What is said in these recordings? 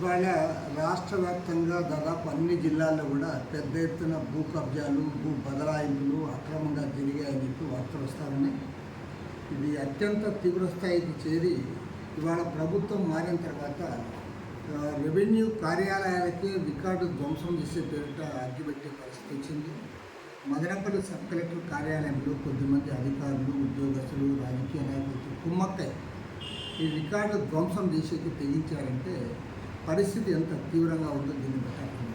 ఇవాళ రాష్ట్ర వ్యాప్తంగా దాదాపు అన్ని జిల్లాల్లో కూడా పెద్ద ఎత్తున భూ కబ్జాలు భూ బదలాయింపులు అక్రమంగా జరిగాయని చెప్పి వార్తలు వస్తారని ఇది అత్యంత తీవ్ర స్థాయికి చేరి ఇవాళ ప్రభుత్వం మారిన తర్వాత రెవెన్యూ కార్యాలయాలకే రికార్డు ధ్వంసం చేసే పేరిట అగ్గిపెట్టే పరిస్థితి వచ్చింది. మదనపల్లి సబ్ కలెక్టర్ కార్యాలయంలో కొద్దిమంది అధికారులు ఉద్యోగస్తులు రాజకీయ నాయకులతో కుమ్మక్కై ఈ రికార్డు ధ్వంసం చేసేకి తెగించారంటే పరిస్థితి ఎంత తీవ్రంగా ఉందో దీన్ని బట్టి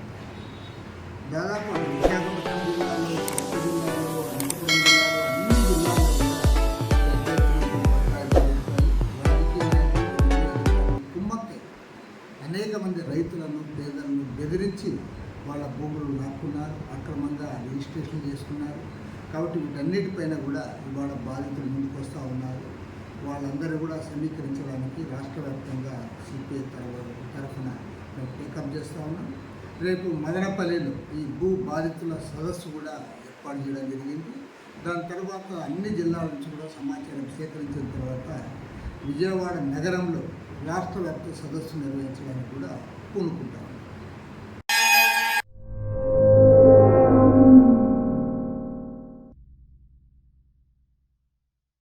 దాదాపు విశాఖపట్నం జిల్లాలో కొత్త జిల్లాలో అనంతపురం జిల్లాలో అన్ని జిల్లాల్లో అనేక మంది రైతులను పేదలను బెదిరించి వాళ్ళ భూములు లాక్కున్నారు అక్రమంగా రిజిస్ట్రేషన్ చేసుకున్నారు. కాబట్టి వీటన్నిటిపైన కూడా ఇవాళ బాధితులు ముందుకు వస్తూ ఉన్నారు. వాళ్ళందరూ కూడా సమీకరించడానికి రాష్ట్ర వ్యాప్తంగా చేస్తూ ఉన్నాం. రేపు మదనపల్లిలో ఈ భూ బాధితుల సదస్సు కూడా ఏర్పాటు చేయడం జరిగింది. దాని తర్వాత అన్ని జిల్లాల నుంచి కూడా సమాచారం సేకరించిన తర్వాత విజయవాడ నగరంలో రాష్ట్ర వ్యాప్త సదస్సు నిర్వహించడానికి కూడా పూనుకుంటాం